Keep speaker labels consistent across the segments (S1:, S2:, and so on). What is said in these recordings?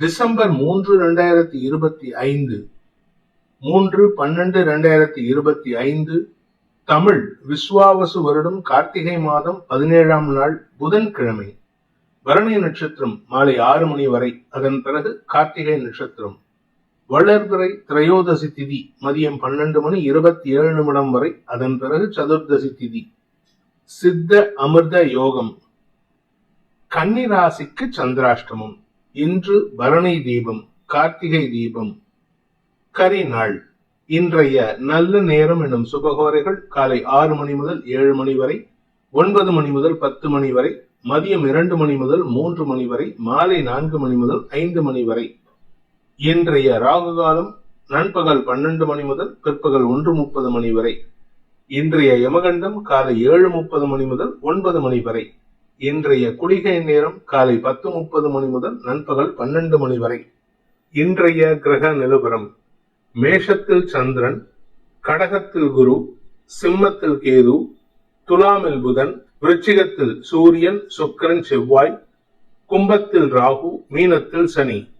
S1: December மூன்று ரெண்டாயிரத்தி இருபத்தி ஐந்து மூன்று பன்னெண்டு ரெண்டாயிரத்தி இருபத்தி ஐந்து தமிழ் விஸ்வாவசு வருடம் கார்த்திகை மாதம் பதினேழாம் நாள் புதன்கிழமை பரணி நட்சத்திரம் மாலை ஆறு மணி வரை. அதன் பிறகு கார்த்திகை நட்சத்திரம். வளர்பிறை திரையோதசி திதி மதியம் பன்னெண்டு மணி இருபத்தி ஏழு நிமிடம் வரை. அதன் பிறகு சதுர்தசி திதி. சித்த அமிர்த யோகம். கன்னி ராசிக்கு சந்திராஷ்டமம். இன்று பரணி தீபம் கார்த்திகை தீபம். கரி நாள் இன்றைய நல்ல நேரம் எனும் சுபகோரைகள் காலை ஆறு மணி முதல் ஏழு மணி வரை ஒன்பது மணி முதல் பத்து மணி வரை மதியம் இரண்டு மணி முதல் மூன்று மணி வரை மாலை நான்கு மணி முதல் ஐந்து மணி வரை. இன்றைய ராகு காலம் நண்பகல் பன்னெண்டு மணி முதல் பிற்பகல் ஒன்று முப்பது மணி வரை. இன்றைய யமகண்டம் காலை ஏழு முப்பது மணி முதல் ஒன்பது மணி வரை. இன்றைய குளிகை நேரம் காலை பத்து முப்பது மணி முதல் நண்பகல் பன்னெண்டு மணி வரை. இன்றைய கிரக நிலவரம். மேஷத்தில் சந்திரன் கடகத்தில் குரு சிம்மத்தில் கேது துலாமில் புதன் விருச்சிகத்தில் சூரியன் சுக்கிரன் செவ்வாய் கும்பத்தில் ராகு மீனத்தில் சனி.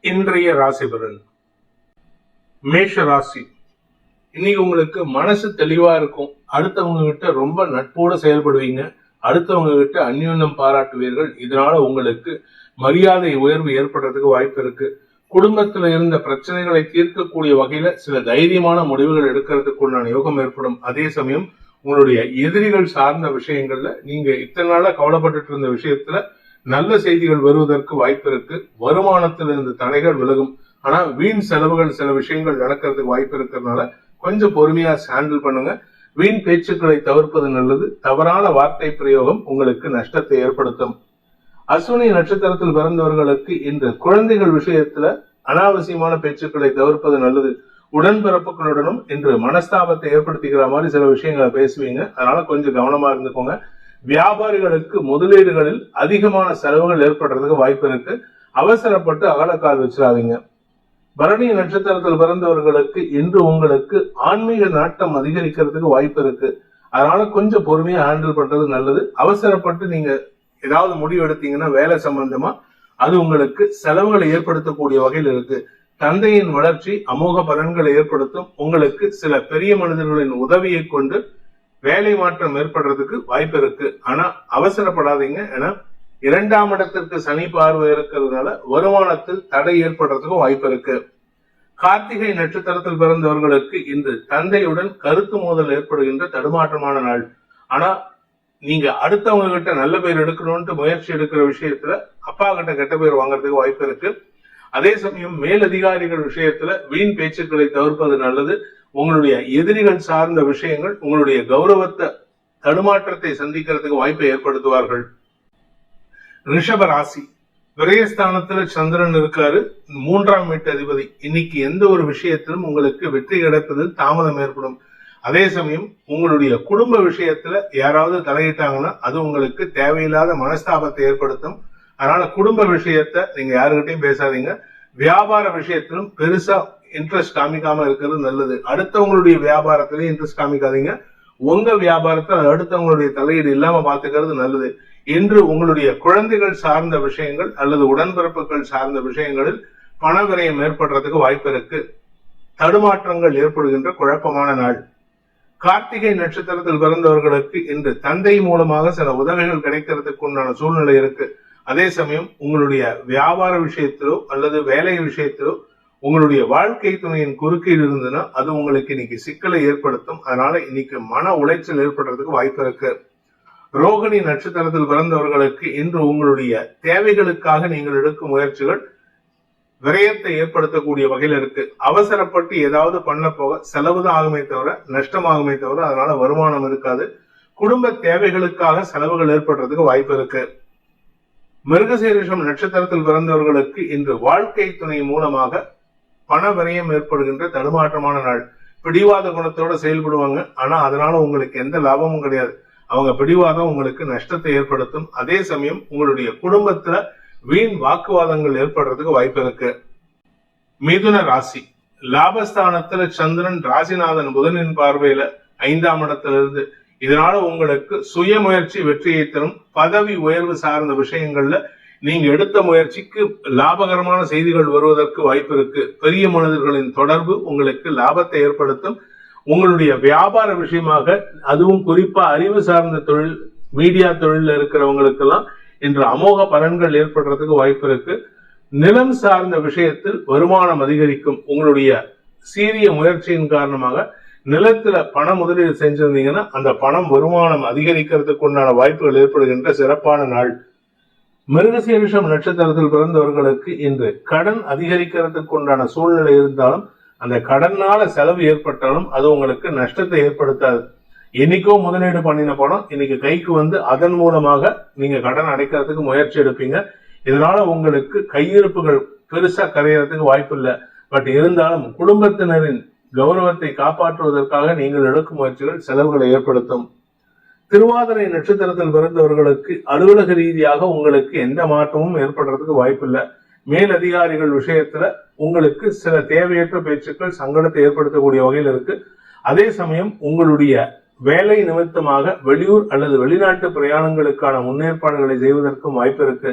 S1: இன்றைய ராசி மேஷ ராசி. இன்னைக்கு உங்களுக்கு மனசு தெளிவா இருக்கும். அடுத்தவங்க கிட்ட ரொம்ப நட்போட செயல்படுவீங்க. அடுத்தவங்க கிட்ட அந்யோன்யம் பாராட்டுவீர்கள். இதனால உங்களுக்கு மரியாதை உயர்வு ஏற்படுறதுக்கு வாய்ப்பு இருக்கு. குடும்பத்துல இருந்த பிரச்சனைகளை தீர்க்கக்கூடிய வகையில சில தைரியமான முடிவுகள் எடுக்கிறதுக்கு உண்டான யோகம் ஏற்படும். அதே சமயம் உங்களுடைய எதிரிகள் சார்ந்த விஷயங்கள்ல நீங்க இத்தனை நாளா கவலைப்பட்டுட்டு இருந்த விஷயத்துல நல்ல செய்திகள் வருவதற்கு வாய்ப்பு இருக்கு. வருமானத்தில் இருந்த தடைகள் விலகும். ஆனா வீண் செலவுகள் சில விஷயங்கள் நடக்கிறதுக்கு வாய்ப்பு இருக்கிறதுனால கொஞ்சம் பொறுமையா ஹேண்டில் பண்ணுங்க. வீண் பேச்சுக்களை தவிர்ப்பது நல்லது. தவறான வார்த்தை பிரயோகம் உங்களுக்கு நஷ்டத்தை ஏற்படுத்தும். அஸ்வினி நட்சத்திரத்தில் பிறந்தவர்களுக்கு இன்று குழந்தைகள் விஷயத்துல அனாவசியமான பேச்சுக்களை தவிர்ப்பது நல்லது. உடன்பிறப்புகளுடனும் இன்று மனஸ்தாபத்தை ஏற்படுத்திக்கிற மாதிரி சில விஷயங்களை பேசுவீங்க. அதனால கொஞ்சம் கவனமா இருந்துக்கோங்க. வியாபாரிகளுக்கு முதலீடுகளில் அதிகமான செலவுகள் ஏற்படுறதுக்கு வாய்ப்பு இருக்கு. அவசரப்பட்டு அகலக்கால் வச்சிடாதீங்க. பரணி நட்சத்திரத்தில் பிறந்தவர்களுக்கு இன்று உங்களுக்கு ஆன்மீக நாட்டம் அதிகரிக்கிறதுக்கு வாய்ப்பு இருக்கு. அதனால கொஞ்சம் பொறுமையா ஹேண்டில் பண்றது நல்லது. அவசரப்பட்டு நீங்க ஏதாவது முடிவு எடுத்தீங்கன்னா வேலை சம்பந்தமா அது உங்களுக்கு செலவுகளை ஏற்படுத்தக்கூடிய வகையில் இருக்கு. தந்தையின் வளர்ச்சி அமோக பலன்களை ஏற்படுத்தும் உங்களுக்கு சில பெரிய மனிதர்களின் உதவியை கொண்டு வேலை மாற்றம் ஏற்படுறதுக்கு வாய்ப்பு இருக்கு. ஆனா அவசரப்படாதீங்க. ஏன்னா இரண்டாம் இடத்திற்கு சனி பார்வை இருக்கிறதுனால வருமானத்தில் தடை ஏற்படுறதுக்கும் வாய்ப்பு இருக்கு. கார்த்திகை நட்சத்திரத்தில் பிறந்தவர்களுக்கு இன்று தந்தையுடன் கருத்து மோதல் ஏற்படுகின்ற தடுமாற்றமான நாள். ஆனா நீங்க அடுத்தவங்க கிட்ட நல்ல பேர் எடுக்கணும்னு முயற்சி எடுக்கிற விஷயத்துல அப்பா கிட்ட கெட்ட பேர் வாங்குறதுக்கு வாய்ப்பு இருக்கு. அதே சமயம் மேலதிகாரிகள் விஷயத்துல வீண் பேச்சுக்களை தவிர்ப்பது நல்லது. உங்களுடைய எதிரிகள் சார்ந்த விஷயங்கள் உங்களுடைய கௌரவத்தை தடுமாற்றத்தை சந்திக்கிறதுக்கு வாய்ப்பை ஏற்படுத்துவார்கள். ரிஷப ராசி விரயஸ்தானத்துல சந்திரன் இருக்காரு. மூன்றாம் வீட்டு அதிபதி. இன்னைக்கு எந்த ஒரு விஷயத்திலும் உங்களுக்கு வெற்றி கிடைப்பதில் தாமதம் ஏற்படும். அதே சமயம் உங்களுடைய குடும்ப விஷயத்துல யாராவது தலையிட்டாங்கன்னா அது உங்களுக்கு தேவையில்லாத மனஸ்தாபத்தை ஏற்படுத்தும். அதனால குடும்ப விஷயத்த நீங்க யாருகிட்டையும் பேசாதீங்க. வியாபார விஷயத்திலும் பெருசா இன்ட்ரெஸ்ட் காமிக்காம இருக்கிறது நல்லது. அடுத்தவங்களுடைய வியாபாரத்திலையும் இன்ட்ரெஸ்ட் காமிக்காதீங்க. உங்க வியாபாரத்தில் அடுத்தவங்களுடைய தலையீடு இல்லாம பாத்துக்கிறது நல்லது. இன்று உங்களுடைய குழந்தைகள் சார்ந்த விஷயங்கள் அல்லது உடன்பிறப்புகள் சார்ந்த விஷயங்களில் பண விரயம் ஏற்படுறதுக்கு வாய்ப்பு இருக்கு. தடுமாற்றங்கள் ஏற்படுகின்ற குழப்பமான நாள். கார்த்திகை நட்சத்திரத்தில் பிறந்தவர்களுக்கு இன்று தந்தை மூலமாக சில உதவிகள் கிடைக்கிறதுக்கு உண்டான சூழ்நிலை இருக்கு. அதே சமயம் உங்களுடைய வியாபார விஷயத்திலோ அல்லது வேலை விஷயத்திலோ உங்களுடைய வாழ்க்கை துணையின் குறுக்கீடு இருந்ததுன்னா அது உங்களுக்கு இன்னைக்கு சிக்கலை ஏற்படுத்தும். அதனால இன்னைக்கு மன உளைச்சல் ஏற்படுறதுக்கு வாய்ப்பு இருக்கு. ரோகிணி நட்சத்திரத்தில் பிறந்தவர்களுக்கு இன்று உங்களுடைய தேவைகளுக்காக நீங்கள் எடுக்கும் முயற்சிகள் விரயத்தை ஏற்படுத்தக்கூடிய வகையில் இருக்கு. அவசரப்பட்டு ஏதாவது பண்ண போக செலவு தான் ஆகுமே தவிர நஷ்டமாகுமே தவிர அதனால வருமானம் இருக்காது. குடும்ப தேவைகளுக்காக செலவுகள் ஏற்படுறதுக்கு வாய்ப்பு இருக்கு. மிருகசீரிஷம் நட்சத்திரத்தில் பிறந்தவர்களுக்கு இன்று வாழ்க்கை துணை மூலமாக பண விரயம் ஏற்படுகின்ற தடுமாற்றமான நாள். பிடிவாத குணத்தோட செயல்படுவாங்க. ஆனா அதனால உங்களுக்கு எந்த லாபமும் கிடையாது. அவங்க பிடிவாதம் உங்களுக்கு நஷ்டத்தை ஏற்படுத்தும். அதே சமயம் உங்களுடைய குடும்பத்துல வீண் வாக்குவாதங்கள் ஏற்படுறதுக்கு வாய்ப்பு இருக்கு. மிதுன ராசி. லாபஸ்தானத்துல சந்திரன் ராசிநாதன் புதனின் பார்வையில ஐந்தாம் இடத்திலிருந்து. இதனால உங்களுக்கு சுய முயற்சி வெற்றியை தரும். பதவி உயர்வு சார்ந்த விஷயங்கள்ல நீங்க எடுத்த முயற்சிக்கு லாபகரமான செய்திகள் வருவதற்கு வாய்ப்பு இருக்கு. பெரிய மனிதர்களின் தொடர்பு உங்களுக்கு லாபத்தை ஏற்படுத்தும். உங்களுடைய வியாபார விஷயமாக அதுவும் குறிப்பா அறிவு சார்ந்த தொழில் மீடியா தொழில இருக்கிறவங்களுக்கெல்லாம் இன்று அமோக பலன்கள் ஏற்படுறதுக்கு வாய்ப்பு இருக்கு. நிலம் சார்ந்த விஷயத்தில் வருமானம் அதிகரிக்கும். உங்களுடைய சீரிய முயற்சியின் காரணமாக நிலத்துல பண முதலீடு செஞ்சிருந்தீங்கன்னா அந்த பணம் வருமானம் அதிகரிக்கிறதுக்கு உண்டான வாய்ப்புகள் ஏற்படுகின்ற சிறப்பான நாள். மிருகசீரிஷம் நட்சத்திரத்தில் பிறந்தவர்களுக்கு இன்று கடன் அதிகரிக்கிறதுக்கு உண்டான சூழ்நிலை இருந்தாலும் அந்த கடனால செலவு ஏற்பட்டாலும் அது உங்களுக்கு நஷ்டத்தை ஏற்படுத்தாது. என்னைக்கோ முதலீடு பண்ணின பணம் இன்னைக்கு கைக்கு வந்து அதன் மூலமாக நீங்க கடன் அடைக்கிறதுக்கு முயற்சி எடுப்பீங்க. இதனால உங்களுக்கு கையிருப்புகள் பெருசா கரையறதுக்கு வாய்ப்பு இல்லை பட் இருந்தாலும் குடும்பத்தினரின் கௌரவத்தை காப்பாற்றுவதற்காக நீங்கள் எடுக்கும் முயற்சிகள் செலவுகளை ஏற்படுத்தும். திருவாதிரை நட்சத்திரத்தில் பிறந்தவர்களுக்கு அலுவலக ரீதியாக உங்களுக்கு எந்த மாற்றமும் ஏற்படுறதுக்கு வாய்ப்பில்லை. மேலதிகாரிகள் விஷயத்துல உங்களுக்கு சில தேவையற்ற பேச்சுக்கள் சங்கடத்தை ஏற்படுத்தக்கூடிய வகையில் இருக்கு. அதே சமயம் உங்களுடைய வேலை நிமித்தமாக வெளியூர் அல்லது வெளிநாட்டு பிரயாணங்களுக்கான முன்னேற்பாடுகளை செய்வதற்கும் வாய்ப்பு இருக்கு.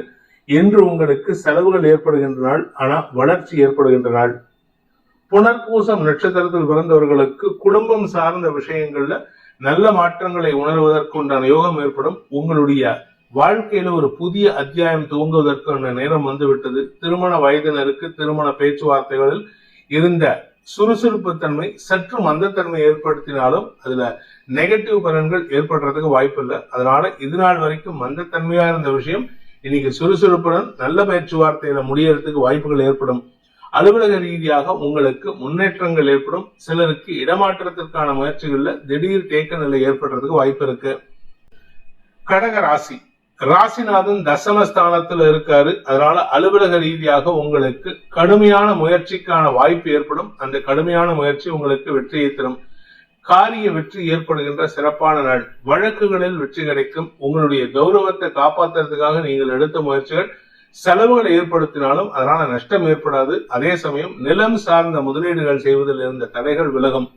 S1: என்று உங்களுக்கு செலவுகள் ஏற்படுகின்ற நாள் ஆனா வளர்ச்சி ஏற்படுகின்ற நாள் புனர்பூசம் நட்சத்திரத்தில் பிறந்தவர்களுக்கு குடும்பம் சார்ந்த விஷயங்கள்ல நல்ல மாற்றங்களை உணர்வதற்குண்டான யோகம் ஏற்படும். உங்களுடைய வாழ்க்கையில ஒரு புதிய அத்தியாயம் துவங்குவதற்கான நேரம் வந்துவிட்டது. திருமண வயதினருக்கு திருமண பேச்சுவார்த்தைகளில் இருந்த சுறுசுறுப்பு தன்மை சற்று மந்தத்தன்மை ஏற்படுத்தினாலும் அதுல நெகட்டிவ் பலன்கள் ஏற்படுறதுக்கு வாய்ப்பு இல்லை அதனால இது நாள் வரைக்கும் மந்தத்தன்மையா இருந்த விஷயம் இன்னைக்கு சுறுசுறுப்புடன் நல்ல பேச்சுவார்த்தையில முடியறதுக்கு வாய்ப்புகள் ஏற்படும். அலுவலக ரீதியாக உங்களுக்கு முன்னேற்றங்கள் ஏற்படும். சிலருக்கு இடமாற்றத்திற்கான முயற்சிகள்ல திடீர் தேக்க நிலை ஏற்படுறதுக்கு வாய்ப்பு இருக்கு. கடக ராசி. ராசிநாதன் தசமஸ்தானத்துல இருக்காரு. அதனால அலுவலக ரீதியாக உங்களுக்கு கடுமையான முயற்சிக்கான வாய்ப்பு ஏற்படும். அந்த கடுமையான முயற்சி உங்களுக்கு வெற்றியை தரும். காரிய வெற்றி ஏற்படுகின்ற சிறப்பான நாள். வழக்குகளில் வெற்றி கிடைக்கும். உங்களுடைய கௌரவத்தை காப்பாற்றுறதுக்காக நீங்கள் எடுத்த முயற்சிகள் செலவுகளை ஏற்படுத்தினாலும் அதனால நஷ்டம் ஏற்படாது. அதே சமயம் நிலம் சார்ந்த முதலீடுகள் செய்வதில் இருந்த தடைகள் விலகும்.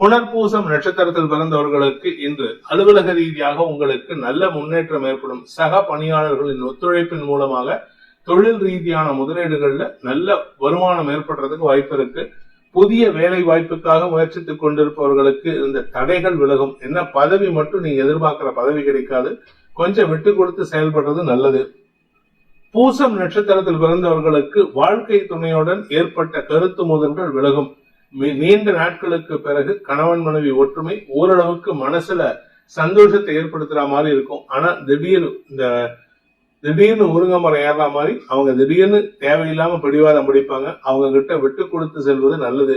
S1: புனர்பூசம் நட்சத்திரத்தில் பிறந்தவர்களுக்கு இன்று அலுவலக ரீதியாக உங்களுக்கு நல்ல முன்னேற்றம் ஏற்படும். சக பணியாளர்களின் ஒத்துழைப்பின் மூலமாக தொழில் ரீதியான முதலீடுகள்ல நல்ல வருமானம் ஏற்படுறதுக்கு வாய்ப்பு இருக்கு. புதிய வேலை வாய்ப்புக்காக முயற்சித்துக் கொண்டிருப்பவர்களுக்கு இந்த தடைகள் விலகும். என்ன பதவி மட்டும் நீங்க எதிர்பார்க்கிற பதவி கிடைக்காது. கொஞ்சம் விட்டு கொடுத்து செயல்படுறது நல்லது. பூசம் நட்சத்திரத்தில் பிறந்தவர்களுக்கு வாழ்க்கை துணையுடன் ஏற்பட்ட கருத்து மோதல்கள் விலகும். நீண்ட நாட்களுக்கு பிறகு கணவன் மனைவி ஒற்றுமை ஓரளவுக்கு மனசுல சந்தோஷத்தை ஏற்படுத்துற மாதிரி இருக்கும். ஆனா திடீர்னு இந்த திடீர்னு முருங்கை மரம் ஏறுற மாதிரி அவங்க திடீர்னு தேவையில்லாம பிடிவாதம் பிடிப்பாங்க. அவங்க கிட்ட விட்டு கொடுத்து செல்வது நல்லது.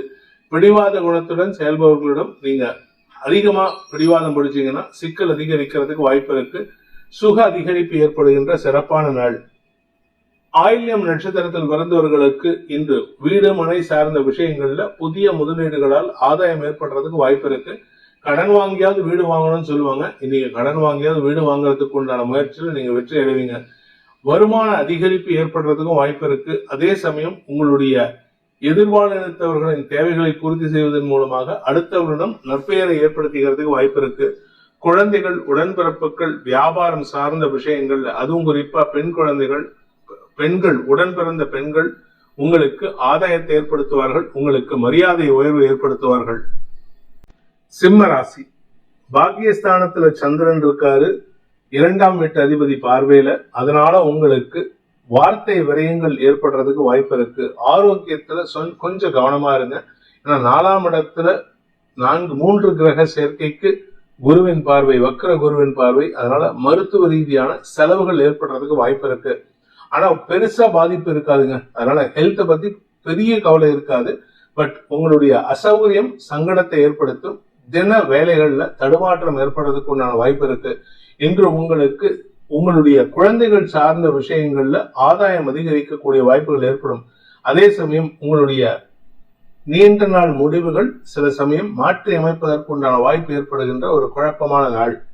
S1: பிடிவாத குணத்துடன் செயல்பவர்களிடம் நீங்க அதிகமா பிடிவாதம் பிடிச்சீங்கன்னா சிக்கல் அதிகரிக்கிறதுக்கு வாய்ப்பு இருக்கு. சுக அதிகரிப்பு ஏற்படுகின்ற சிறப்பான நாள். ஆயில்யம் நட்சத்திரத்தில் பிறந்தவர்களுக்கு இன்று வீடு மனை சார்ந்த விஷயங்கள்ல புதிய முதலீடுகளால் ஆதாயம் ஏற்படுறதுக்கு வாய்ப்பு இருக்கு. கடன் வாங்கியாவது வீடு வாங்கணும்னு சொல்லுவாங்க. இன்னைக்கு கடன் வாங்கியாவது வீடு வாங்குறதுக்கு உண்டான முயற்சியில் நீங்க வெற்றி அடைவீங்க. வருமான அதிகரிப்பு ஏற்படுறதுக்கும் வாய்ப்பு இருக்கு. அதே சமயம் உங்களுடைய எதிர்பாலினத்தவர்களின் தேவைகளை பூர்த்தி செய்வதன் மூலமாக அடுத்தவரிடம் நற்பெயரை ஏற்படுத்திக்கிறதுக்கு வாய்ப்பு இருக்கு. குழந்தைகள் உடன்பிறப்புகள் வியாபாரம் சார்ந்த விஷயங்கள் அதுவும் குறிப்பா பெண் குழந்தைகள் பெண்கள் உடன் பிறந்த பெண்கள் உங்களுக்கு ஆதாயத்தை ஏற்படுத்துவார்கள் உங்களுக்கு மரியாதை உயர்வு ஏற்படுத்துவார்கள். சிம்ம ராசி. பாக்கியஸ்தானத்துல சந்திரன் இருக்காரு. இரண்டாம் வீட்டு அதிபதி பார்வையில. அதனால உங்களுக்கு வார்த்தை விரயங்கள் ஏற்படுறதுக்கு வாய்ப்பு இருக்கு. ஆரோக்கியத்துல சொன்- கொஞ்சம் கவனமா இருங்க. ஏன்னா நாலாம் இடத்துல நான்கு மூன்று கிரக சேர்க்கைக்கு குருவின் பார்வை வக்கர குருவின் பார்வை. அதனால மருத்துவ ரீதியான செலவுகள் ஏற்படுறதுக்கு வாய்ப்பு இருக்கு. ஆனா பெருசா பாதிப்பு இருக்காதுங்க. அதனால ஹெல்த்தை பத்தி பெரிய கவலை இருக்காது. பட் உங்களுடைய அசௌகரியம் சங்கடத்தை ஏற்படுத்தும். தின வேலைகள்ல தடுமாற்றம் ஏற்படுறதுக்கு உண்டான வாய்ப்பு இருக்கு. இன்று உங்களுக்கு உங்களுடைய குழந்தைகள் சார்ந்த விஷயங்கள்ல ஆதாயம் அதிகரிக்கக்கூடிய வாய்ப்புகள் ஏற்படும். அதே சமயம் உங்களுடைய நீண்ட நாள் முடிவுகள் சில சமயம் மாற்றி அமைப்பதற்கு உண்டான வாய்ப்பு ஏற்படுகின்ற ஒரு குழப்பமான நாள்.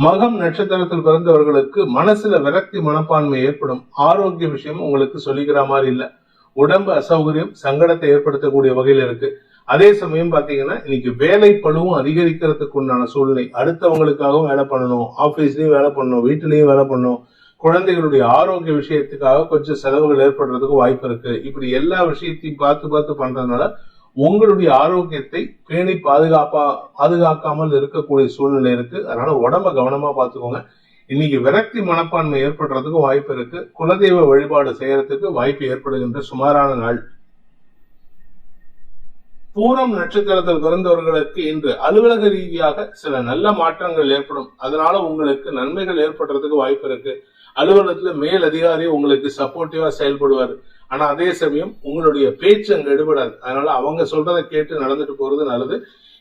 S1: மகம் நட்சத்திரத்தில் பிறந்தவர்களுக்கு மனசுல விரக்தி மனப்பான்மை ஏற்படும். ஆரோக்கிய விஷயம் உங்களுக்கு சொல்லிக்கிற மாதிரி இல்ல. உடம்பு அசௌகரியம் சங்கடத்தை ஏற்படுத்தக்கூடிய வகையில் இருக்கு. அதே சமயம் பாத்தீங்கன்னா இன்னைக்கு வேலை பழுவும் அதிகரிக்கிறதுக்கு உண்டான சூழ்நிலை. அடுத்தவங்களுக்காகவும் வேலை பண்ணணும். ஆபீஸ்லயும் வேலை பண்ணணும். வீட்டிலயும் வேலை பண்ணணும். குழந்தைகளுடைய ஆரோக்கிய விஷயத்துக்காக கொஞ்சம் செலவுகள் ஏற்படுறதுக்கு வாய்ப்பு இருக்கு. இப்படி எல்லா விஷயத்தையும் பார்த்து பார்த்து பண்றதுனால உங்களுடைய ஆரோக்கியத்தை பேணி பாதுகாப்பா பாதுகாக்காமல் இருக்கக்கூடிய சூழ்நிலை இருக்கு. அதனால உடம்ப கவனமா பார்த்துக்கோங்க. இன்னைக்கு விரக்தி மனப்பான்மை ஏற்படுறதுக்கு வாய்ப்பு இருக்கு. குலதெய்வ வழிபாடு செய்யறதுக்கு வாய்ப்பு ஏற்படுகின்ற சுமாரான நாள். பூரம் நட்சத்திரத்தில் பிறந்தவர்களுக்கு இன்று அலுவலக ரீதியாக சில நல்ல மாற்றங்கள் ஏற்படும். அதனால உங்களுக்கு நன்மைகள் ஏற்படுறதுக்கு வாய்ப்பு இருக்கு. அலுவலகத்துல மேல் அதிகாரி உங்களுக்கு சப்போர்ட்டிவா செயல்படுவார். ஆனா அதே சமயம் உங்களுடைய பேச்சு அங்க எடுபடாது. அதனால அவங்க சொல்றதை கேட்டு நடந்துட்டு போறது நல்லது.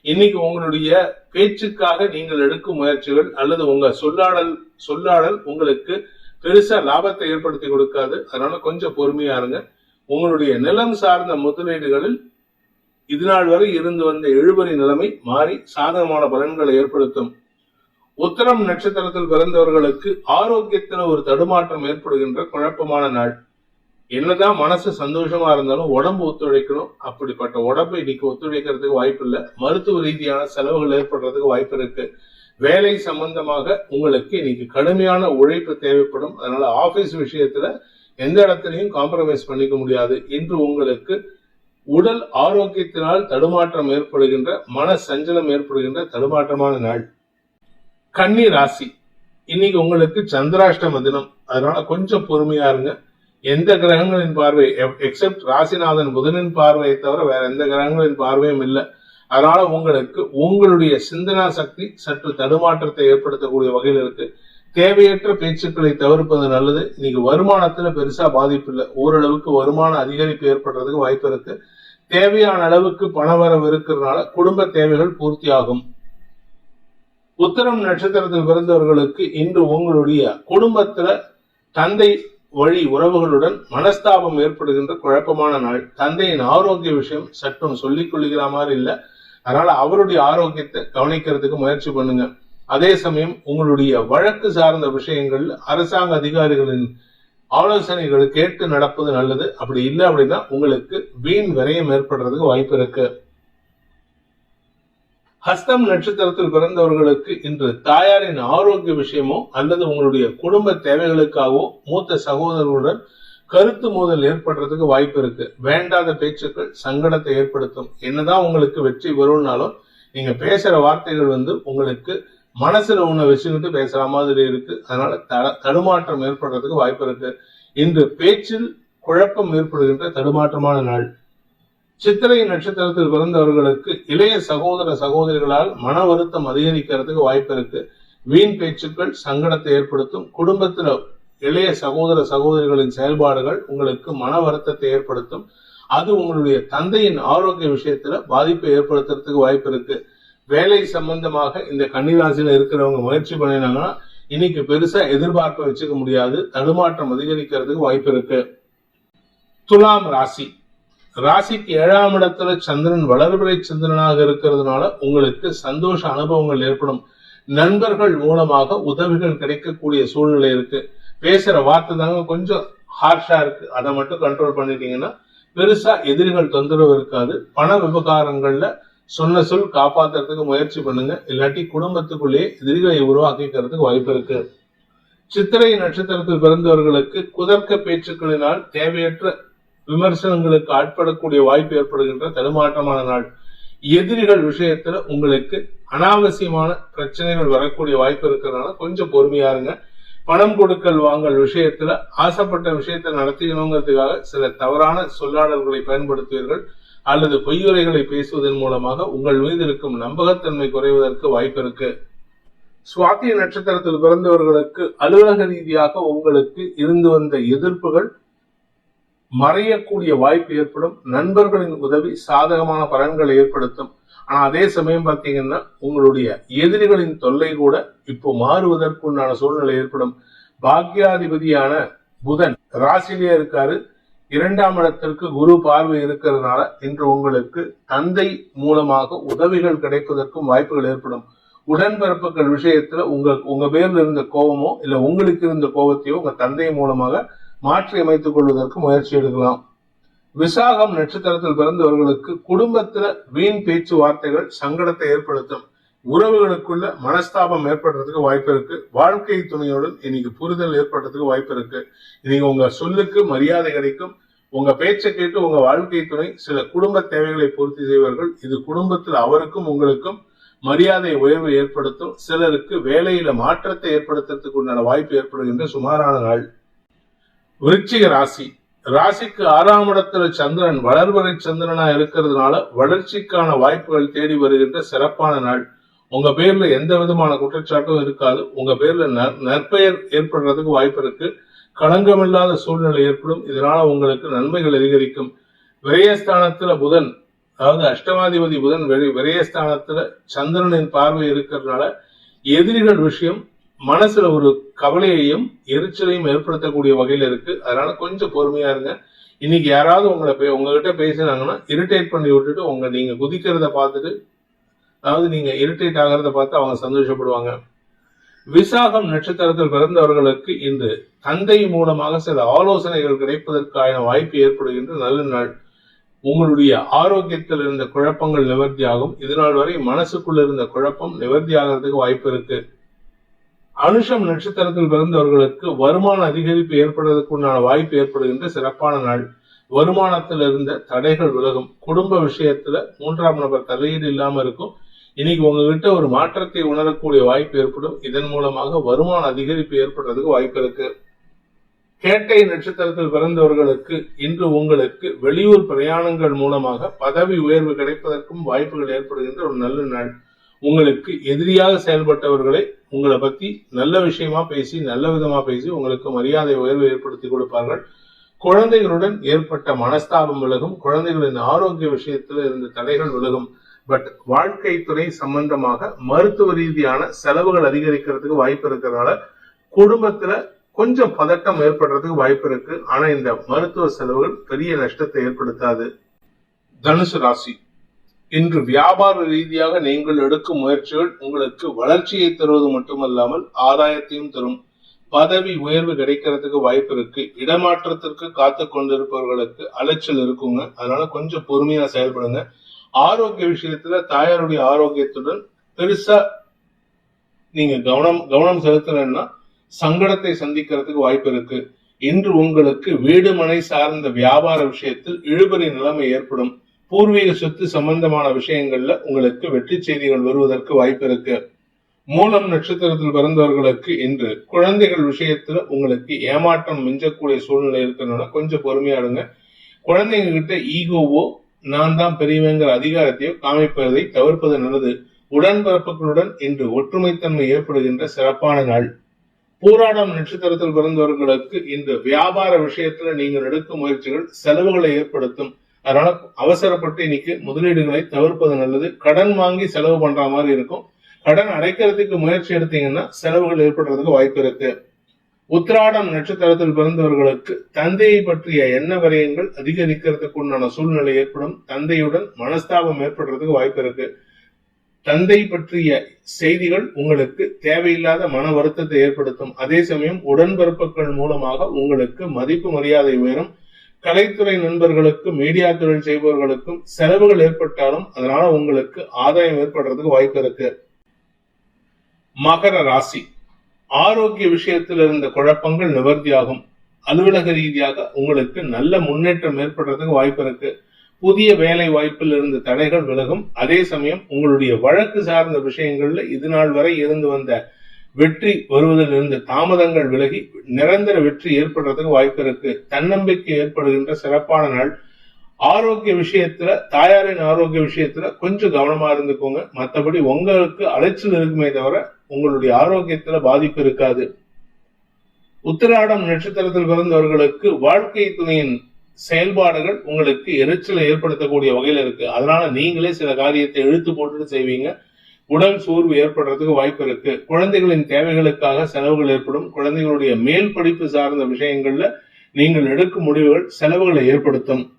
S1: இன்னைக்கு உங்களுடைய பேச்சுக்காக நீங்கள் எடுக்கும் முயற்சிகள் அல்லது உங்க சொல்லாடல் சொல்லாடல் உங்களுக்கு பெருசா லாபத்தை ஏற்படுத்தி கொடுக்காது. அதனால கொஞ்சம் பொறுமையா இருங்க. உங்களுடைய நிலம் சார்ந்த முதலீடுகளில் இதுநாள் வரை இருந்து வந்த இழுபறி நிலைமை மாறி சாதகமான பலன்களை ஏற்படுத்தும். உத்தரம் நட்சத்திரத்தில் பிறந்தவர்களுக்கு ஆரோக்கியத்தில் ஒரு தடுமாற்றம் ஏற்படுகின்ற குழப்பமான நாள். என்னதான் மனசு சந்தோஷமா இருந்தாலும் உடம்பு ஒத்துழைக்கணும். அப்படிப்பட்ட உடம்பை இன்னைக்கு ஒத்துழைக்கிறதுக்கு வாய்ப்பு இல்லை. மருத்துவ ரீதியான செலவுகள் ஏற்படுறதுக்கு வாய்ப்பு இருக்கு. வேலை சம்பந்தமாக உங்களுக்கு இன்னைக்கு கடுமையான உழைப்பு தேவைப்படும். அதனால ஆபீஸ் விஷயத்துல எந்த இடத்துலையும் காம்ப்ரமைஸ் பண்ணிக்க முடியாது. இன்று உங்களுக்கு உடல் ஆரோக்கியத்தினால் தடுமாற்றம் ஏற்படுகின்ற மன சஞ்சலம் ஏற்படுகின்ற தடுமாற்றமான நாள். கன்னி ராசி. இன்னைக்கு உங்களுக்கு சந்திராஷ்டம தினம். அதனால கொஞ்சம் பொறுமையா இருங்க. எந்த கிரகங்களின் பார்வை எக்ஸப்ட் ராசிநாதன் புதனின் பார்வையை தவிர வேற எந்த கிரகங்களின் பார்வையும் இல்லை. அதனால உங்களுக்கு உங்களுடைய சிந்தனா சக்தி சற்று தடுமாற்றத்தை ஏற்படுத்தக்கூடிய வகையில் இருக்கு. தேவையற்ற பேச்சுக்களை தவிர்ப்பது நல்லது. இன்னைக்கு வருமானத்துல பெருசா பாதிப்பு இல்லை. ஓரளவுக்கு வருமான அதிகரிப்பு ஏற்படுறதுக்கு வாய்ப்பு இருக்கு. தேவையான அளவுக்கு பணவரவு இருக்கிறதுனால குடும்ப தேவைகள் பூர்த்தி ஆகும் உத்தரம் நட்சத்திரத்தில் பிறந்தவர்களுக்கு இன்று உங்களுடைய குடும்பத்துல தந்தை வழி உறவுகளுடன் மனஸ்தாபம் ஏற்படுகின்ற குழப்பமான நாள். தந்தையின் ஆரோக்கிய விஷயம் சற்றும் சொல்லிக் கொள்ளுகிற மாதிரி இல்லை. அதனால அவருடைய ஆரோக்கியத்தை கவனிக்கிறதுக்கு முயற்சி பண்ணுங்க. அதே சமயம் உங்களுடைய வழக்கு சார்ந்த விஷயங்கள் அரசாங்க அதிகாரிகளின் ஆலோசனைகளை கேட்டு நடப்பது நல்லது. அப்படி இல்லை அப்படின்னா உங்களுக்கு வீண் விரயம் ஏற்படுறதுக்கு வாய்ப்பு இருக்கு. ஹஸ்தம் நட்சத்திரத்தில் பிறந்தவர்களுக்கு இன்று தாயாரின் ஆரோக்கிய விஷயமோ அல்லது உங்களுடைய குடும்ப தேவைகளுக்காகவோ மூத்த சகோதரர்களுடன் கருத்து மோதல் ஏற்படுறதுக்கு வாய்ப்பு இருக்கு. வேண்டாத பேச்சுக்கள் சங்கடத்தை ஏற்படுத்தும். என்னதான் உங்களுக்கு வெற்றி வரும்னாலும் நீங்க பேசுற வார்த்தைகள் வந்து உங்களுக்கு மனசுல உன்னை வச்சுக்கிட்டு பேசுற மாதிரி இருக்கு. அதனால தட தடுமாற்றம் ஏற்படுறதுக்கு வாய்ப்பு இருக்கு. இன்று பேச்சில் குழப்பம் ஏற்படுகின்ற தடுமாற்றமான நாள். சித்திரை நட்சத்திரத்தில் பிறந்தவர்களுக்கு இளைய சகோதர சகோதரிகளால் மன வருத்தம் அதிகரிக்கிறதுக்கு வாய்ப்பு இருக்கு. வீண் பேச்சுக்கள் சங்கடத்தை ஏற்படுத்தும். குடும்பத்தில் இளைய சகோதர சகோதரிகளின் செயல்பாடுகள் உங்களுக்கு மன வருத்தத்தை ஏற்படுத்தும். அது உங்களுடைய தந்தையின் ஆரோக்கிய விஷயத்துல பாதிப்பை ஏற்படுத்துறதுக்கு வாய்ப்பு இருக்கு. வேலை சம்பந்தமாக இந்த கன்னிராசியில இருக்கிறவங்க முயற்சி பண்ணினாங்கன்னா இன்னைக்கு பெருசா எதிர்பார்ப்பை வச்சுக்க முடியாது. தடுமாற்றம் அதிகரிக்கிறதுக்கு வாய்ப்பு இருக்கு. துலாம் ராசி. ராசிக்கு ஏழாம் இடத்துல சந்திரன் வளர்பிறை சந்திரனாக இருக்கிறதுனால உங்களுக்கு சந்தோஷ அனுபவங்கள் ஏற்படும். நண்பர்கள் மூலமாக உதவிகள் கிடைக்கக்கூடிய சூழ்நிலை இருக்கு. பேசுற வார்த்தை தாங்க கொஞ்சம் ஹார்ஷா இருக்கு. அதை மட்டும் கண்ட்ரோல் பண்ணிட்டீங்கன்னா பெருசா எதிரிகள் தொந்தரவு இருக்காது. பண விவகாரங்கள்ல சொன்ன சொல் காப்பாத்துறதுக்கு முயற்சி பண்ணுங்க. இல்லாட்டி குடும்பத்துக்குள்ளேயே எதிரிகளை உருவாக்கிக்கிறதுக்கு வாய்ப்பு இருக்கு. சித்திரை நட்சத்திரத்தில் பிறந்தவர்களுக்கு குதர்க்க பேச்சுக்களினால் தேவையற்ற விமர்சனங்களுக்கு ஆட்படக்கூடிய வாய்ப்பு ஏற்படுகின்ற தடுமாற்றமான நாள். எதிரிகள் விஷயத்துல உங்களுக்கு அனாவசியமான பிரச்சனைகள் வரக்கூடிய வாய்ப்பு இருக்கிறதுனால கொஞ்சம் பொறுமையா இருங்க. பணம் கொடுக்கல் வாங்கல் விஷயத்துல ஆசைப்பட்ட விஷயத்தை நடத்திக்கணுங்கிறதுக்காக சில தவறான சொல்லாடல்களை பயன்படுத்துவீர்கள். அல்லது பொய்யுரைகளை பேசுவதன் மூலமாக உங்கள் மீது இருக்கும் நம்பகத்தன்மை குறைவதற்கு வாய்ப்பு இருக்கு. சுவாத்திய நட்சத்திரத்தில் பிறந்தவர்களுக்கு அலுவலக ரீதியாக உங்களுக்கு இருந்து வந்த எதிர்ப்புகள் மறையக்கூடிய வாய்ப்பு ஏற்படும் நண்பர்களின் உதவி சாதகமான பலன்களை ஏற்படுத்தும். ஆனா அதே சமயம் பார்த்தீங்கன்னா உங்களுடைய எதிரிகளின் தொல்லை கூட இப்போ மாறுவதற்குண்டான சூழ்நிலை ஏற்படும். பாக்கியாதிபதியான புதன் ராசிலேயே இருக்காரு. இரண்டாம் இடத்திற்கு குரு பார்வை இருக்கிறதுனால இன்று உங்களுக்கு தந்தை மூலமாக உதவிகள் கிடைப்பதற்கும் வாய்ப்புகள் ஏற்படும். உடன்பிறப்புகள் விஷயத்துல உங்க உங்க பேர்ல இருந்த கோபமோ இல்ல உங்களுக்கு இருந்த கோபத்தையோ உங்க தந்தை மூலமாக மாற்றி அமைத்துக் கொள்வதற்கு முயற்சி எடுக்கலாம். விசாகம் நட்சத்திரத்தில் பிறந்தவர்களுக்கு குடும்பத்துல வீண் பேச்சுவார்த்தைகள் சங்கடத்தை ஏற்படுத்தும். உறவுகளுக்குள்ள மனஸ்தாபம் ஏற்படுறதுக்கு வாய்ப்பு இருக்கு. வாழ்க்கை துணையுடன் இன்னைக்கு புரிதல் ஏற்படுறதுக்கு வாய்ப்பு இருக்கு. இன்னைக்கு உங்க சொல்லுக்கு மரியாதை கிடைக்கும். உங்க பேச்சை கேட்டு உங்க வாழ்க்கை துணை சில குடும்ப தேவைகளை பூர்த்தி செய்வார்கள் இது குடும்பத்தில் அவருக்கும் உங்களுக்கும் மரியாதை உயர்வு ஏற்படுத்தும். சிலருக்கு வேலையில மாற்றத்தை ஏற்படுத்துறதுக்கு உண்டான வாய்ப்பு ஏற்படுகின்ற சுமாரான நாள். விருச்சிக ராசி. ராசிக்கு ஆறாம் இடத்துல சந்திரன் வளர்வரை சந்திரனா இருக்கிறதுனால வளர்ச்சிக்கான வாய்ப்புகள் தேடி வருகின்ற சிறப்பான நாள். உங்க பேர்ல எந்த விதமான குற்றச்சாட்டும் இருக்காது. உங்க பேர்ல நற்பெயர் ஏற்படுறதுக்கு வாய்ப்பு இருக்கு. களங்கமில்லாத சூழ்நிலை ஏற்படும். இதனால உங்களுக்கு நன்மைகள் அதிகரிக்கும். விரயஸ்தானத்துல புதன் அதாவது அஷ்டமாதிபதி புதன் விரயஸ்தானத்துல சந்திரனின் பார்வை இருக்கிறதுனால எதிரிகள் விஷயம் மனசுல ஒரு கவலையையும் எரிச்சலையும் ஏற்படுத்தக்கூடிய வகையில இருக்கு. அதனால கொஞ்சம் பொறுமையா இருங்க. இன்னைக்கு யாராவது உங்களை பே- உங்ககிட்ட பேசினாங்கன்னா இரிட்டேட் பண்ணி விட்டுட்டு உங்க நீங்க குதிக்கிறத பார்த்துட்டு அதாவது நீங்க இரிட்டேட் ஆகிறத பார்த்து அவங்க சந்தோஷப்படுவாங்க. விசாகம் நட்சத்திரத்தில் பிறந்தவர்களுக்கு இன்று தந்தை மூலமாக சில ஆலோசனைகள் கிடைப்பதற்கான வாய்ப்பு ஏற்படுகின்ற நல்ல நாள். உங்களுடைய ஆரோக்கியத்தில் இருந்த குழப்பங்கள் நிவர்த்தியாகும். இதுநாள் வரை மனசுக்குள்ள இருந்த குழப்பம் நிவர்த்தியாகிறதுக்கு வாய்ப்பு இருக்கு. அனுஷம் நட்சத்திரத்தில் பிறந்தவர்களுக்கு வருமான அதிகரிப்பு ஏற்படுவதற்கு உண்டான வாய்ப்பு ஏற்படுகின்ற சிறப்பான நாள். வருமானத்தில் இருந்த தடைகள் விலகும். குடும்ப விஷயத்துல மூன்றாம் நபர் தலையீடு இல்லாம இருக்கும். இன்னைக்கு உங்ககிட்ட ஒரு மாற்றத்தை உணரக்கூடிய வாய்ப்பு ஏற்படும். இதன் மூலமாக வருமான அதிகரிப்பு ஏற்படுறதுக்கு வாய்ப்பு இருக்கு. கேட்டை நட்சத்திரத்தில் பிறந்தவர்களுக்கு இன்று உங்களுக்கு வெளியூர் பிரயாணங்கள் மூலமாக பதவி உயர்வு கிடைப்பதற்கும் வாய்ப்புகள் ஏற்படுகின்ற ஒரு நல்ல நாள். உங்களுக்கு எதிரியாக செயல்பட்டவர்களை உங்களை பத்தி நல்ல விஷயமா பேசி நல்ல விதமா பேசி உங்களுக்கு மரியாதை உயர்வு ஏற்படுத்தி கொடுப்பார்கள். குழந்தைகளுடன் ஏற்பட்ட மனஸ்தாபம் விலகும் குழந்தைகளின் ஆரோக்கிய விஷயத்தில் இருந்த தடைகள் விலகும். பட் வாழ்க்கை துறை சம்பந்தமாக மருத்துவ ரீதியான செலவுகள் அதிகரிக்கிறதுக்கு வாய்ப்பு இருக்கிறதுனால குடும்பத்துல கொஞ்சம் பதட்டம் ஏற்படுறதுக்கு வாய்ப்பு இருக்கு. ஆனா இந்த மருத்துவ செலவுகள் பெரிய நஷ்டத்தை ஏற்படுத்தாது. தனுசு ராசி. இன்று வியாபார ரீதியாக நீங்கள் எடுக்கும் முயற்சிகள் உங்களுக்கு வளர்ச்சியை தருவது மட்டுமல்லாமல் ஆதாயத்தையும் தரும். பதவி உயர்வு கிடைக்கிறதுக்கு வாய்ப்பு இருக்கு. இடமாற்றத்திற்கு காத்து கொண்டிருப்பவர்களுக்கு அலைச்சல் இருக்குங்க. அதனால கொஞ்சம் பொறுமையா செயல்படுங்க. ஆரோக்கிய விஷயத்துல தாயாருடைய ஆரோக்கியத்துடன் பெருசா நீங்க கவனம் கவனம் செலுத்தலன்னா சங்கடத்தை சந்திக்கிறதுக்கு வாய்ப்பு இருக்கு. இன்று உங்களுக்கு வீடு மனை சார்ந்த வியாபார விஷயத்தில் இழுபறி நிலைமை ஏற்படும். பூர்வீக சொத்து சம்பந்தமான விஷயங்கள்ல உங்களுக்கு வெற்றி செய்திகள் வருவதற்கு வாய்ப்பு இருக்கு. மூலம் நட்சத்திரத்தில் பிறந்தவர்களுக்கு இன்று குழந்தைகள் விஷயத்துல உங்களுக்கு ஏமாற்றம் மிஞ்சக்கூடிய சூழ்நிலை இருக்கணும்னா கொஞ்சம் பொறுமையா இருங்க. குழந்தைங்க கிட்ட ஈகோவோ நான் தான் பெரியவங்கிற அதிகாரத்தையோ காமிப்பதை தவிர்ப்பது நல்லது. உடன்பிறப்புகளுடன் இன்று ஒற்றுமைத்தன்மை ஏற்படுகின்ற சிறப்பான நாள். பூராடம் நட்சத்திரத்தில் பிறந்தவர்களுக்கு இன்று வியாபார விஷயத்துல நீங்கள் எடுக்கும் முயற்சிகள் செலவுகளை ஏற்படுத்தும். அதனால அவசரப்பட்டு இன்னைக்கு முதலீடுகளை தவிர்ப்பது நல்லது. கடன் வாங்கி செலவு பண்ற மாதிரி இருக்கும். கடன் அடைக்கிறதுக்கு முயற்சி எடுத்தீங்கன்னா செலவுகள் ஏற்படுறதுக்கு வாய்ப்பு இருக்கு. உத்திராடம் நட்சத்திரத்தில் பிறந்தவர்களுக்கு தந்தையை பற்றிய எண்ண வரையங்கள் அதிகரிக்கிறதுக்கு உண்டான சூழ்நிலை ஏற்படும். தந்தையுடன் மனஸ்தாபம் ஏற்படுறதுக்கு வாய்ப்பு இருக்கு. தந்தை பற்றிய செய்திகள் உங்களுக்கு தேவையில்லாத மன வருத்தத்தை ஏற்படுத்தும். அதே சமயம் உடன்பிறப்புகள் மூலமாக உங்களுக்கு மதிப்பு மரியாதை உயரும். கலைத்துறை நண்பர்களுக்கு மீடியா தொழில் செய்பவர்களுக்கும் செலவுகள் ஏற்பட்டாலும் அதனால உங்களுக்கு ஆதாயம் ஏற்படுறதுக்கு வாய்ப்பு இருக்கு. மகர ராசி. ஆரோக்கிய விஷயத்தில் இருந்த குழப்பங்கள் நிவர்த்தியாகும். அலுவலக ரீதியாக உங்களுக்கு நல்ல முன்னேற்றம் ஏற்படுறதுக்கு வாய்ப்பு இருக்கு. புதிய வேலை வாய்ப்பில் இருந்த தடைகள் விலகும். அதே சமயம் உங்களுடைய வழக்கு சார்ந்த விஷயங்கள்ல இது நாள் வரை இருந்து வந்த வெற்றி வருவதிலிருந்து தாமதங்கள் விலகி நிரந்தர வெற்றி ஏற்படுறதுக்கு வாய்ப்பு இருக்கு. தன்னம்பிக்கை ஏற்படுகின்ற சிறப்பான நாள். ஆரோக்கிய விஷயத்துல தாயாரின் ஆரோக்கிய விஷயத்துல கொஞ்சம் கவனமா இருந்துக்கோங்க. மற்றபடி உங்களுக்கு அலைச்சல் இருக்குமே தவிர உங்களுடைய ஆரோக்கியத்துல பாதிப்பு இருக்காது. உத்திராடம் நட்சத்திரத்தில் பிறந்தவர்களுக்கு வாழ்க்கை துணையின் செயல்பாடுகள் உங்களுக்கு எரிச்சலை ஏற்படுத்தக்கூடிய வகையில இருக்கு. அதனால நீங்களே சில காரியத்தை இழுத்து போட்டுட்டு செய்வீங்க. உடல் சோர்வு ஏற்படுறதுக்கு வாய்ப்பு இருக்கு. குழந்தைகளின் தேவைகளுக்காக செலவுகள் ஏற்படும். குழந்தைகளுடைய மேல் படிப்பு சார்ந்த விஷயங்கள்ல நீங்கள் எடுக்கும் முடிவுகள் செலவுகளை ஏற்படுத்தும்.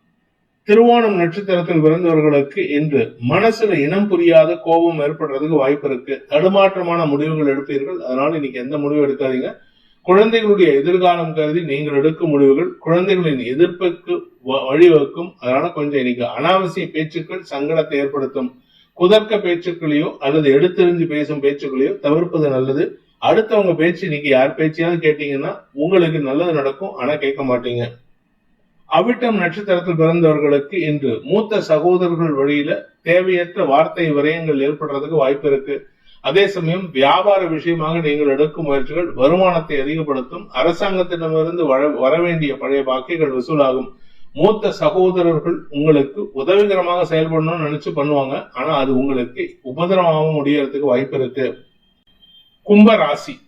S1: திருவோணம் நட்சத்திரத்தில் பிறந்தவர்களுக்கு இன்று மனசுல இனம் புரியாத கோபம் ஏற்படுறதுக்கு வாய்ப்பு இருக்கு. தடுமாற்றமான முடிவுகள் எடுப்பீர்கள். அதனால இன்னைக்கு எந்த முடிவு எடுக்காதீங்க. குழந்தைகளுடைய எதிர்காலம் கருதி நீங்கள் எடுக்கும் முடிவுகள் குழந்தைகளின் எதிர்ப்புக்கு வ- வழிவகுக்கும். அதனால கொஞ்சம் இன்னைக்கு அனாவசிய பேச்சுக்கள் சங்கடத்தை ஏற்படுத்தும். குதர்க்க பேச்சுக்களையோ அல்லது எடுத்தெறிஞ்சு பேசும் பேச்சுக்களையோ தவிர்ப்பது நல்லது. அடுத்தவங்க பேச்சு நீங்க யார் பேச்சையாவது கேட்டீங்கன்னா உங்களுக்கு நல்லது நடக்கும் ஆனா கேட்க மாட்டீங்க. அவிட்டம் நட்சத்திரத்தில் பிறந்தவர்களுக்கு இன்று மூத்த சகோதரர்கள் வழியில தேவையற்ற வார்த்தை விரயங்கள் ஏற்படுறதுக்கு வாய்ப்பு இருக்கு. அதே சமயம் வியாபார விஷயமாக நீங்கள் எடுக்கும் முயற்சிகள் வருமானத்தை அதிகப்படுத்தும் அரசாங்கத்திடமிருந்து வர- வேண்டிய பழைய பாக்கிகள் வசூலாகும். மூத்த சகோதரர்கள் உங்களுக்கு உதவிகரமாக செயல்படணும்னு நினைச்சு பண்ணுவாங்க. ஆனா அது உங்களுக்கு உபதிரவமாக முடியறதுக்கு வாய்ப்பு இருக்கு. கும்ப ராசி.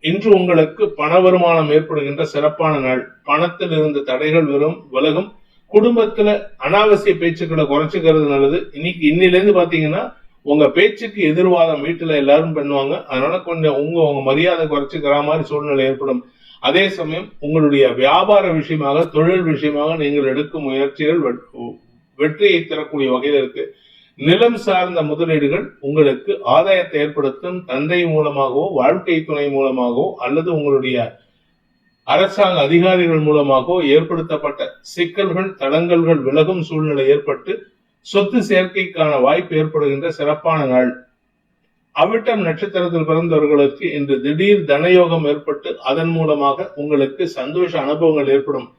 S1: இன்று உங்களுக்கு பண வருமானம் ஏற்படுகின்ற சிறப்பான நாள். பணத்தில் இருந்த தடைகள் வெறும் விலகும். குடும்பத்துல அனாவசிய பேச்சுக்களை குறைச்சிக்கிறது நல்லது. இன்னைக்கு இன்னிலேருந்து பாத்தீங்கன்னா உங்க பேச்சுக்கு எதிர்வாதம் வீட்டுல எல்லாரும் பண்ணுவாங்க. அதனால கொஞ்சம் உங்க உங்க மரியாதை குறைச்சிக்கிற மாதிரி சூழ்நிலை ஏற்படும். அதே சமயம் உங்களுடைய வியாபார விஷயமாக தொழில் விஷயமாக நீங்கள் எடுக்கும் முயற்சிகள் வெற்றியை தரக்கூடிய வகையில் இருக்கு. நிலம் சார்ந்த முதலீடுகள் உங்களுக்கு ஆதாயத்தை ஏற்படுத்தும் தந்தை மூலமாகவோ வாழ்க்கை துணை மூலமாகவோ அல்லது உங்களுடைய அரசாங்க அதிகாரிகள் மூலமாகவோ ஏற்படுத்தப்பட்ட சிக்கல்கள் தடங்கல்கள் விலகும் சூழ்நிலை ஏற்பட்டு சொத்து சேர்க்கைக்கான வாய்ப்பு ஏற்படுகின்ற சிறப்பான நாள். அவிட்டம் நட்சத்திரத்தில் பிறந்தவர்களுக்கு இன்று திடீர் தனயோகம் ஏற்பட்டு அதன் மூலமாக உங்களுக்கு சந்தோஷ அனுபவங்கள் ஏற்படும்.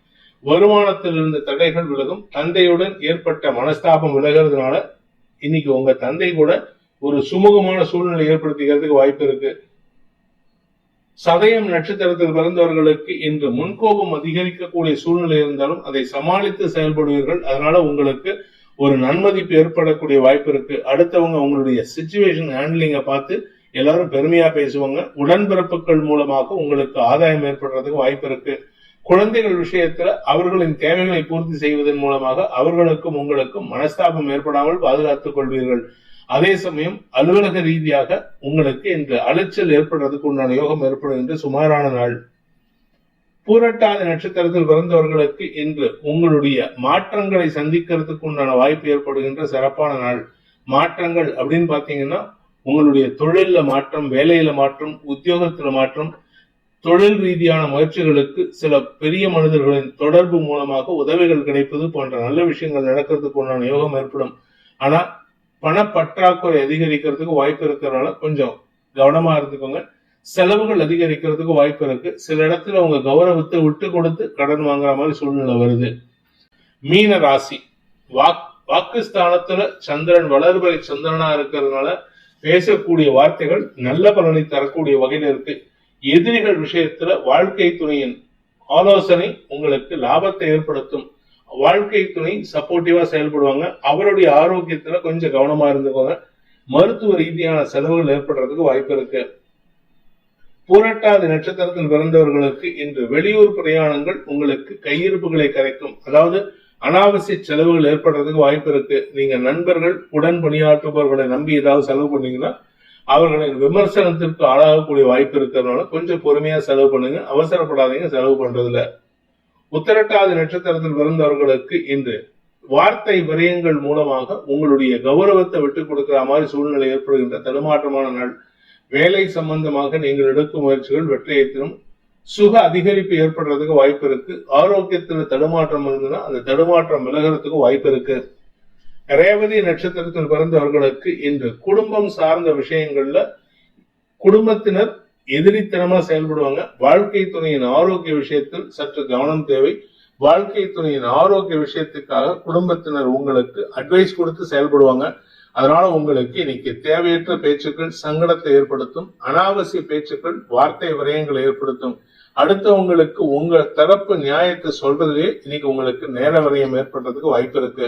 S1: வருமானத்தில் இருந்த தடைகள் விலகும். தந்தையுடன் ஏற்பட்ட மனஸ்தாபம் விலகிறதுனால இன்னைக்கு உங்க தந்தை கூட ஒரு சுமூகமான சூழ்நிலை ஏற்படுத்திக்கிறதுக்கு வாய்ப்பு இருக்கு. சதயம் நட்சத்திரத்தில் பிறந்தவர்களுக்கு இன்று முன்கோபம் அதிகரிக்கக்கூடிய சூழ்நிலை இருந்தாலும் அதை சமாளித்து செயல்படுவீர்கள். அதனால உங்களுக்கு ஒரு நன்மதிப்பு ஏற்படக்கூடிய வாய்ப்பு இருக்கு. அடுத்தவங்க உங்களுடைய சுச்சுவேஷன் ஹேண்டிலிங்க பார்த்து எல்லாரும் பெருமையா பேசுவாங்க. உடன்பிறப்புகள் மூலமாக உங்களுக்கு ஆதாயம் ஏற்படுறதுக்கு வாய்ப்பு இருக்கு. குழந்தைகள் விஷயத்துல அவர்களின் தேவைகளை பூர்த்தி செய்வதன் மூலமாக அவர்களுக்கும் உங்களுக்கும் மனஸ்தாபம் ஏற்படாமல் பாதுகாத்துக் கொள்வீர்கள். அதே சமயம் அலுவலக ரீதியாக உங்களுக்கு இந்த அலைச்சல் ஏற்படுறதுக்கு உண்டான யோகம் ஏற்படும் என்று சுமாரான நாள். பூரட்டாதி நட்சத்திரத்தில் பிறந்தவர்களுக்கு இன்று உங்களுடைய மாற்றங்களை சந்திக்கிறதுக்கு உண்டான வாய்ப்பு ஏற்படுகின்ற சிறப்பான நாள். மாற்றங்கள் அப்படின்னு பாத்தீங்கன்னா உங்களுடைய தொழிலில் மாற்றம் வேலையில மாற்றம் உத்தியோகத்துல மாற்றம் தொழில் ரீதியான முயற்சிகளுக்கு சில பெரிய மனிதர்களின் தொடர்பு மூலமாக உதவிகள் கிடைப்பது போன்ற நல்ல விஷயங்கள் நடக்கிறதுக்கு உண்டான யோகம் ஏற்படும். ஆனா பணப்பற்றாக்குறை அதிகரிக்கிறதுக்கு வாய்ப்பு இருக்கிறதுனால கொஞ்சம் கவனமா இருந்துக்கோங்க. செலவுகள் அதிகரிக்கிறதுக்கு வாய்ப்பு இருக்கு. சில இடத்துல உங்க கௌரவத்தை விட்டு கொடுத்து கடன் வாங்குற மாதிரி சூழ்நிலை வருது. மீன ராசி. வாக் வாக்குஸ்தானத்துல சந்திரன் வளர்பறை சந்திரனா இருக்கிறதுனால பேசக்கூடிய வார்த்தைகள் நல்ல பலனை தரக்கூடிய வகையில் இருக்கு. எதிரிகள் விஷயத்துல வாழ்க்கை துணையின் ஆலோசனை உங்களுக்கு லாபத்தை ஏற்படுத்தும். வாழ்க்கை துணை சப்போர்ட்டிவா செயல்படுவாங்க. அவருடைய ஆரோக்கியத்துல கொஞ்சம் கவனமா இருந்துக்கோங்க. மருத்துவ ரீதியான செலவுகள் ஏற்படுறதுக்கு வாய்ப்பு இருக்கு. பூரட்டாதி நட்சத்திரத்தில் பிறந்தவர்களுக்கு இன்று வெளியூர் பிரயாணங்கள் உங்களுக்கு கையிருப்புகளை கரைக்கும். அதாவது அனாவசிய செலவுகள் ஏற்படுறதுக்கு வாய்ப்பு இருக்கு. நீங்க நண்பர்கள் உடன் பணியாற்றுபவர்களை நம்பி ஏதாவது செலவு பண்ணீங்கன்னா அவர்களின் விமர்சனத்திற்கு ஆளாகக்கூடிய வாய்ப்பு இருக்கிறதுனால கொஞ்சம் பொறுமையா செலவு பண்ணுங்க. அவசரப்படாதீங்க செலவு பண்றதுல உத்தரட்டாதி நட்சத்திரத்தில் பிறந்தவர்களுக்கு இன்று வார்த்தை விரயங்கள் மூலமாக உங்களுடைய கௌரவத்தை விட்டுக் கொடுக்கிற மாதிரி சூழ்நிலை ஏற்படுகின்ற தடுமாற்றமான நாள். வேலை சம்பந்தமாக நீங்கள் எடுக்கும் முயற்சிகள் வெற்றியை தரும் சுக அதிகரிப்பு ஏற்படுறதுக்கு வாய்ப்பு இருக்கு. ஆரோக்கியத்துல தடுமாற்றம் இருந்ததுன்னா அந்த தடுமாற்றம் விலகிறதுக்கு வாய்ப்பு இருக்கு. ரேவதி நட்சத்திரத்தில் பிறந்தவர்களுக்கு இன்று குடும்பம் சார்ந்த விஷயங்கள்ல குடும்பத்தினர் எதிரித்தனமா செயல்படுவாங்க. வாழ்க்கை துணையின் ஆரோக்கிய விஷயத்தில் சற்று கவனம் தேவை. வாழ்க்கை துணையின் ஆரோக்கிய விஷயத்துக்காக குடும்பத்தினர் உங்களுக்கு அட்வைஸ் கொடுத்து செயல்படுவாங்க. அதனால உங்களுக்கு இன்னைக்கு தேவையற்ற பேச்சுக்கள் சங்கடத்தை ஏற்படுத்தும் அனாவசிய பேச்சுக்கள் வார்த்தை விரயங்களை ஏற்படுத்தும். அடுத்தவங்களுக்கு உங்க தரப்பு நியாயத்தை சொல்றதுலயே இன்னைக்கு உங்களுக்கு நேர விரயம் ஏற்படுறதுக்கு வாய்ப்பு இருக்கு.